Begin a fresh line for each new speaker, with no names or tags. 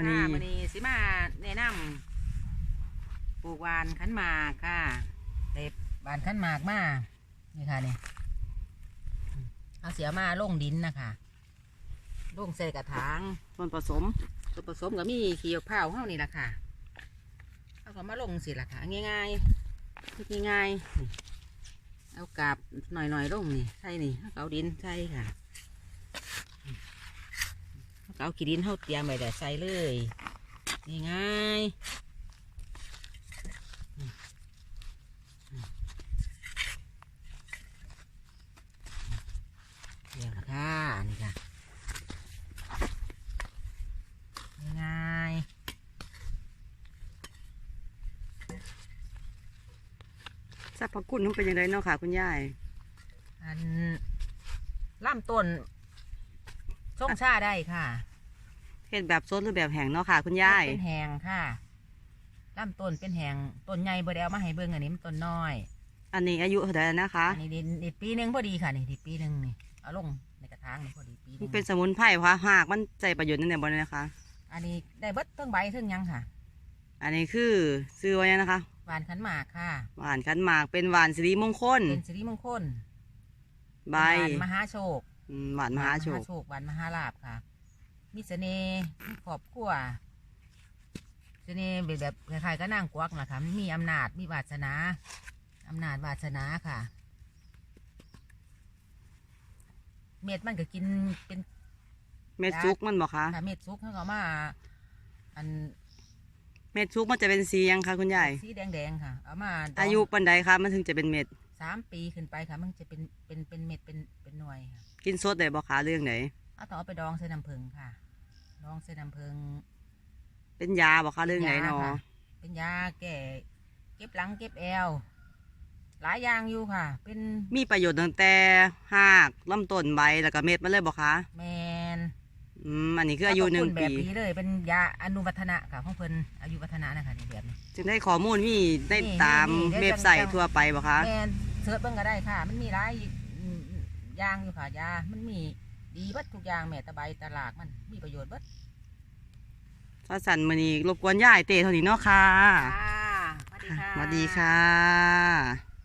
วันนี้
วันนี้สิมาแนะนำปลูกหวานขันหมากค่ะเด็บหวานขันหมากมานี่ค่ะนี่เอาเสียมาลงดินนะคะลงใส่กระถาง
ส่วนผสม
ส่วนผสมก็มีขี้ยกเผาเท่านี่แหละค่ะเอาก็มาลงสิละค่ะง่ายๆง่ายๆเอากาบหน่อยๆลงนี่ใช่นี่เอาดินใช่ค่ะ เอาเอาขี้ดินเท่าเตรียมไว้แต่ใส่เลยง่ายๆเดี๋ยวละค่ะนี่ค่ะง่าย
สรรพคุณมันเป็นยังไงเนาะค่ะ คุณยาย
ๆอันล่ำต้น ส้มชาได้ค่ะ
เห็ดแบบสดหรือแบบแห้งเนาะค่ะ คุณยาย
เป็นแหงค่ะล่ำต้นเป็นแหงต้นใหญ่บ่ได้เอามาให้เบิ่งอันนี้มันต้นน้อย
อันนี้อายุเท่าไหร่แล้วนะคะ
อันนี้ดิดิปีหนึ่งพอดีค่ะนี่ดิปีหนึ่งนี่เอาลงในกระถางนี่พอดีปีหนึ
มัน
ง
เป็นสมุนไพรค่ะหากมันใจประโยชน์นั่นแหละบนนี้นะคะ
อันนี้ได้เบิดเทั้งใบเทั้งหยังค่ะ
อันนี้คือซื้อไว้นะคะ
หวานขันหมากค่ะ
หวานขันหมากเป็นหวานสิริมงคล
เป็นสิริมงคล
ใบ
หวานมหาโชค
อืมหวานมหาโชค
หวานมหาลาบค่ะ มีเสน่ห์มีครอบครัวเสน่ห์แบบแบบคล้ายๆก็นางกวักนะคะมีอำนาจมีวาสนาอำนาจวาสนาค่ะ เม็ดมันก็กินเป็น
เม็ดซุกมันบอกคะ
ค่ะเม็ดซุกเขาก็มา อัน
เม็ดซุกมันจะเป็นสียังคะคุณยาย
สีแดงๆค่ะ เอามาดง
อายุปันใดคะมันถึงจะเป็นเม็ด
สามปีขึ้นไปค่ะ มันจะเป็นเป็นเป็นเม็ดเป็นเป็นหน่วยค่ะ
กินสดได้บอกคะเรื่องไหน
เอาต่องเอาไปดองใส่น้ำผึ้งค่ะดองใส่น้ำผึ้ง
เป็นยาบอกคะเรื่องไหนเนาะ
ยาค่ะเป็นยาแก้เก็บหลังเก็บแอวหลายอย่างอยู่ค่ะ เป็น
มีประโยชน์ตั้งแต่หากลำต้นใบแล้วก็เม็ดมันเลยบอกคะ
แมน
อืมอันนี้คืออายุหนึ่ง
ขบคุณแบ
ปี
บนี้เลย เป็นยาอนุวัฒนะค่ะของเพิ่นอายุวัฒนะนะคะนี่แบบนี้
จึงได้ข้อมูลมีได้
นี่
ตาม
นี่นี่
เว็บไซต์ทั่วไปบอกคะ
แมนเสิร์ชเบิ่งก็ได้ค่ะ มันมีหลายอืมอย่างอยู่ค่ะยา มันมีดีเบัดทุกอย่างแม่ตะใบตะหลากมันมีประโยชน์เบัด
ถ้าสันมือนี้รบกวนยายเตะเท่านี้เนาะค่ะ
ค่ะสวัสดีค่ะ
สวัสดีค่ะ